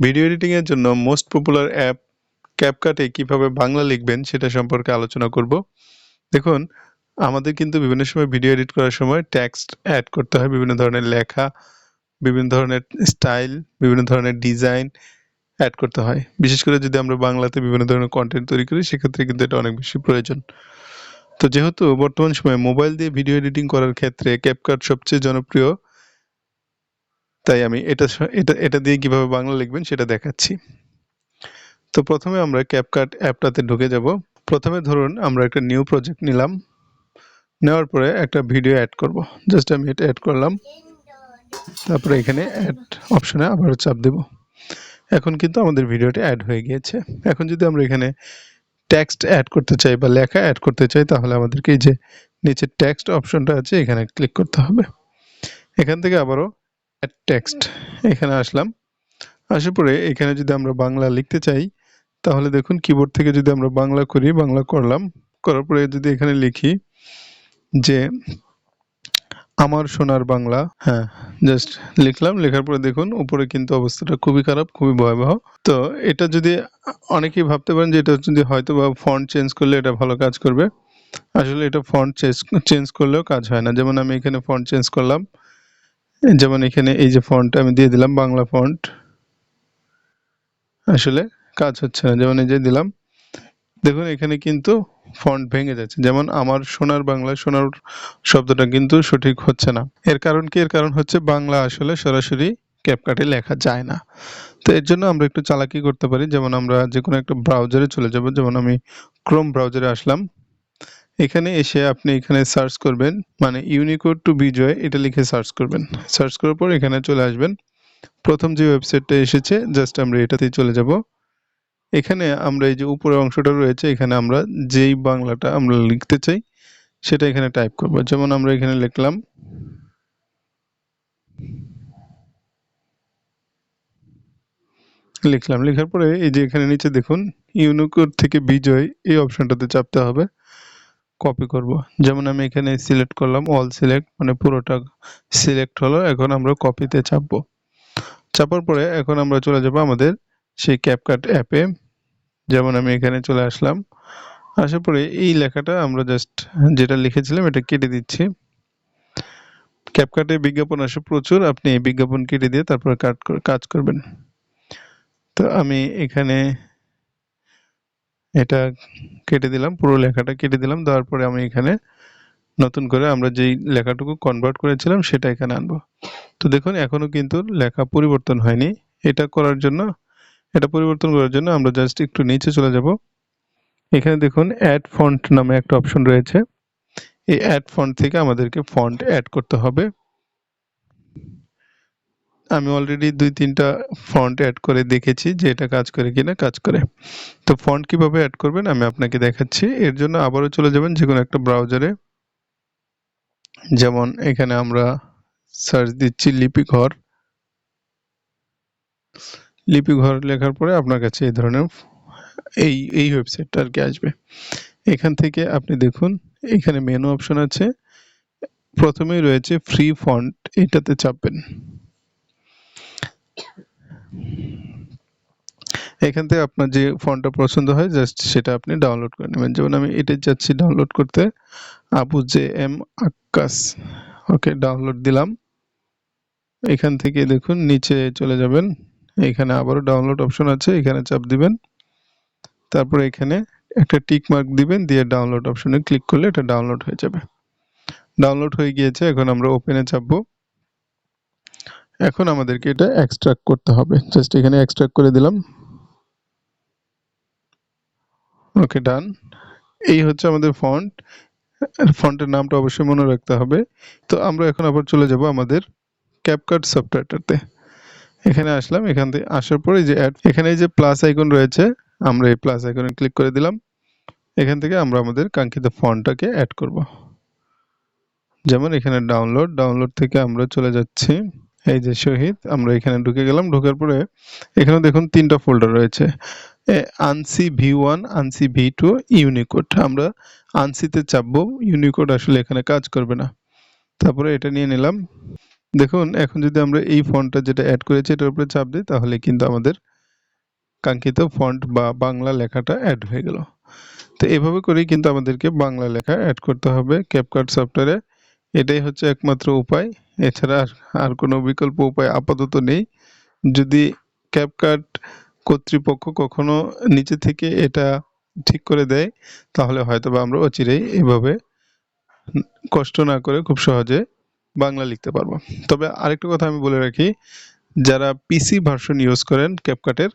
Video editing এর জন্য most popular app ক্যাপকাটে কীভাবে বাংলা লিখবেন সেটা সম্পর্কে আলোচনা করব। দেখুন, আমাদের কিন্তু বিভিন্ন সময় ভিডিও এডিট করার সময় টেক্সট অ্যাড করতে হয়, বিভিন্ন ধরনের লেখা, বিভিন্ন ধরনের স্টাইল বিভিন্ন ধরনের ডিজাইন অ্যাড করতে হয়। বিশেষ করে যদি আমরা বাংলাতে বিভিন্ন ধরনের কন্টেন্ট তৈরি করি, সেক্ষেত্রে কিন্তু এটা অনেক বেশি প্রয়োজন। তো যেহেতু বর্তমান সময়ে মোবাইল দিয়ে ভিডিও এডিটিং করার ক্ষেত্রে ক্যাপকাট সবচেয়ে জনপ্রিয় তাই আমি এটা এটা এটা দিয়ে কীভাবে বাংলা লিখবেন সেটা দেখাচ্ছি। তো প্রথমে আমরা ক্যাপকাট অ্যাপটাতে ঢুকে যাব। প্রথমে ধরুন আমরা একটা নিউ প্রজেক্ট নিলাম। নেওয়ার পরে একটা ভিডিও অ্যাড করব। জাস্ট আমি এটা অ্যাড করলাম। তারপরে এখানে অ্যাড অপশনে আবার চাপ দেব। এখন কিন্তু আমাদের ভিডিওটা অ্যাড হয়ে গিয়েছে। এখন যদি আমরা এখানে টেক্সট অ্যাড করতে চাই বা লেখা অ্যাড করতে চাই, তাহলে আমাদেরকে এই যে নিচে টেক্সট অপশনটা আছে, এখানে ক্লিক করতে হবে। এখান থেকে আবারও টেক্সট এখানে আসলাম। আসার পরে এখানে যদি আমরা বাংলা লিখতে চাই, তাহলে দেখুন কিবোর্ড থেকে যদি আমরা বাংলা করি, বাংলা করলাম। করার পরে যদি এখানে লিখি যে, আমার সোনার বাংলা। হ্যাঁ জাস্ট লিখলাম। লেখার পরে দেখুন উপরে কিন্তু অবস্থাটা খুবই খারাপ, খুবই ভয়াবহ। তো এটা যদি অনেকেই ভাবতে পারেন যে, এটা যদি হয়তো বা ফন্ট চেঞ্জ করলে এটা ভালো কাজ করবে। আসলে এটা ফন্ট চেঞ্জ করলেও কাজ হয় না। যেমন আমি এখানে ফন্ট চেঞ্জ করলাম। যেমন এখানে এই যে ফন্ট আমি দিয়ে দিলাম, বাংলা ফন্ট আসলে কাজ হচ্ছে না, যেমন এই যে দিলাম। দেখুন, এখানে কিন্তু ফন্ট ভেঙে যাচ্ছে। যেমন আমার সোনার বাংলা, সোনার শব্দটা কিন্তু সঠিক হচ্ছে না। এর কারণ কি? এর কারণ হচ্ছে বাংলা আসলে সরাসরি ক্যাপকাটে লেখা যায় না। তো এর জন্য আমরা একটু চালাকি করতে পারি। যেমন আমরা যে কোনো একটা ব্রাউজারে চলে যাব। যেমন আমি ক্রোম ব্রাউজারে আসলাম। এখানে এসে আপনি এখানে সার্চ করবেন মানে ইউনিকোড টু বিজয় এটা লিখে সার্চ করবেন। সার্চ করার পর এখানে চলে আসবেন। প্রথম যে ওয়েবসাইটটা এসেছে জাস্ট আমরা এটাতেই চলে যাব। এখানে আমরা এই যে উপরের অংশটা রয়েছে, এখানে আমরা যেই বাংলাটা আমরা লিখতে চাই, সেটা এখানে টাইপ করব। যেমন আমরা এখানে লিখলাম লিখলাম। লেখার পরে এই যে এখানে নিচে দেখুন ইউনিকোড থেকে বিজয় এই অপশনটাতে চাপতে হবে। কপি করব। যেমন আমি এখানে সিলেক্ট করলাম অল সিলেক্ট মানে পুরোটা সিলেক্ট হলো, এখন আমরা কপিতে চাপবো। চাপার পরে এখন আমরা চলে যাব আমাদের সেই ক্যাপকাট অ্যাপে যেমন আমি এখানে চলে আসলাম। আসার পরে এই লেখাটা আমরা জাস্ট যেটা লিখেছিলাম, এটা কেটে দিচ্ছি। ক্যাপকাটে বিজ্ঞাপন আসে প্রচুর, আপনি বিজ্ঞাপন কেটে দিয়ে তারপরে কাট কাজ করবেন। তো আমি এখানে এটা কেটে দিলাম, পুরো লেখাটা কেটে দিলাম, দেওয়ার পরে আমি এখানে নতুন করে আমরা যেই লেখাটুকু কনভার্ট করেছিলাম সেটা এখানে আনব। তো দেখুন, এখনও কিন্তু লেখা পরিবর্তন হয়নি। এটা করার জন্য, এটা পরিবর্তন করার জন্য আমরা জাস্ট একটু নিচে চলে যাব। এখানে দেখুন অ্যাড ফন্ট নামে একটা অপশন রয়েছে। এই অ্যাড ফন্ট থেকে আমাদেরকে ফন্ট অ্যাড করতে হবে। আমি অলরেডি দুই, তিনটা ফন্ট অ্যাড করে দেখেছি যে এটা কাজ করে কিনা, কাজ করে। তো ফন্ট কীভাবে অ্যাড করবেন আমি আপনাকে দেখাচ্ছি। এর জন্য আবারও চলে যাবেন যে কোনো একটা ব্রাউজারে যেমন এখানে আমরা সার্চ দিচ্ছি লিপি ঘর লিপি ঘর লেখার পরে আপনার কাছে এই ধরনের এই এই ওয়েবসাইটটা আর কি আসবে। এখান থেকে আপনি দেখুন, এখানে মেনু অপশন আছে। প্রথমেই রয়েছে ফ্রি ফন্ট এটাতে চাপবেন। এখান থেকে আপনার যে ফন্টটা পছন্দ হয় জাস্ট সেটা আপনি ডাউনলোড করে নেবেন। যেমন আমি এটা যাচ্ছি ডাউনলোড করতে, Abu J M Akkas. Okay download দিলাম। এখান থেকে দেখুন, নিচে চলে যাবেন। এখানে আবারও ডাউনলোড অপশন আছে, এখানে চাপ দিবেন। তারপরে এখানে একটা টিক মার্ক দিবেন, দিয়ে ডাউনলোড অপশনে ক্লিক করলে এটা ডাউনলোড হয়ে যাবে। ডাউনলোড হয়ে গিয়েছে, এখন আমরা ওপেনে চাপবো। এখন আমাদেরকে এটা এক্সট্রাক্ট করতে হবে। জাস্ট এখানে এক্সট্রাক্ট করে দিলাম। ওকে ডান এই হচ্ছে আমাদের ফন্ট ফন্টের নামটা অবশ্যই মনে রাখতে হবে। তো আমরা এখন আবার চলে যাব আমাদের ক্যাপকাট সফটওয়্যারটাতে এখানে আসলাম, এখান থেকে আসার পরে যে অ্যাড এখানে যে প্লাস আইকন রয়েছে, আমরা এই প্লাস আইকনে ক্লিক করে দিলাম। এখান থেকে আমরা আমাদের কাঙ্ক্ষিত ফন্টটাকে অ্যাড করব। যেমন এখানে ডাউনলোড ডাউনলোড থেকে আমরা চলে যাচ্ছি। এই যে শহীদ আমরা এখানে ঢুকে গেলাম। ঢোকার পরে এখানে দেখুন তিনটা ফোল্ডার রয়েছে। ANSI V one, ANSI V two, Unicode. আমরা আনসিতে চাপবো, ইউনিকোড আসলে এখানে কাজ করবে না। তারপরে এটা নিয়ে নিলাম। দেখুন, এখন যদি আমরা এই ফন্টটা যেটা অ্যাড করেছি, এটার উপরে চাপ দিই, তাহলে কিন্তু আমাদের কাঙ্ক্ষিত ফন্ট বা বাংলা লেখাটা অ্যাড হয়ে গেল। তো এভাবে করেই কিন্তু আমাদেরকে বাংলা লেখা অ্যাড করতে হবে ক্যাপকাট সফটওয়্যারে এটাই হচ্ছে একমাত্র উপায়। এছাড়া আর কোনো বিকল্প উপায় আপাতত নেই। যদি ক্যাপকাট কর্তৃপক্ষ কখনো নিচে থেকে এটা ঠিক করে দেয়, তাহলে হয়তো বা আমরা অচিরেই এভাবে কষ্ট না করে খুব সহজে বাংলা লিখতে পারব। তবে আরেকটা কথা আমি বলে রাখি, যারা পিসি ভার্সন ইউজ করেন ক্যাপকাটের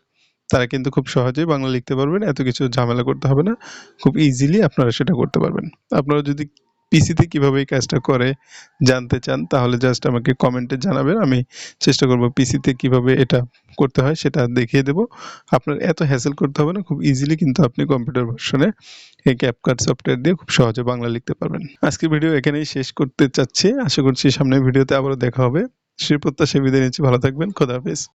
তারা কিন্তু খুব সহজেই বাংলা লিখতে পারবেন, এত কিছু ঝামেলা করতে হবে না, খুব ইজিলি আপনারা সেটা করতে পারবেন। আপনারা যদি পিসিতে কীভাবে এই কাজটা করে জানতে চান, তাহলে জাস্ট আমাকে কমেন্টে জানাবেন। আমি চেষ্টা করব পিসিতে কীভাবে এটা করতে হয় সেটা দেখিয়ে দেব। আপনার এত হ্যাসেল করতে হবে না, খুব ইজিলি কিন্তু আপনি কম্পিউটার ভার্সনে এই ক্যাপকাট সফটওয়্যার দিয়ে খুব সহজে বাংলা লিখতে পারবেন। আজকের ভিডিও এখানেই শেষ করতে চাচ্ছি। আশা করছি সামনের ভিডিওতে আবারও দেখা হবে। সেই প্রত্যাশা বিদায় নিচ্ছি। ভালো থাকবেন। খোদা হাফেজ।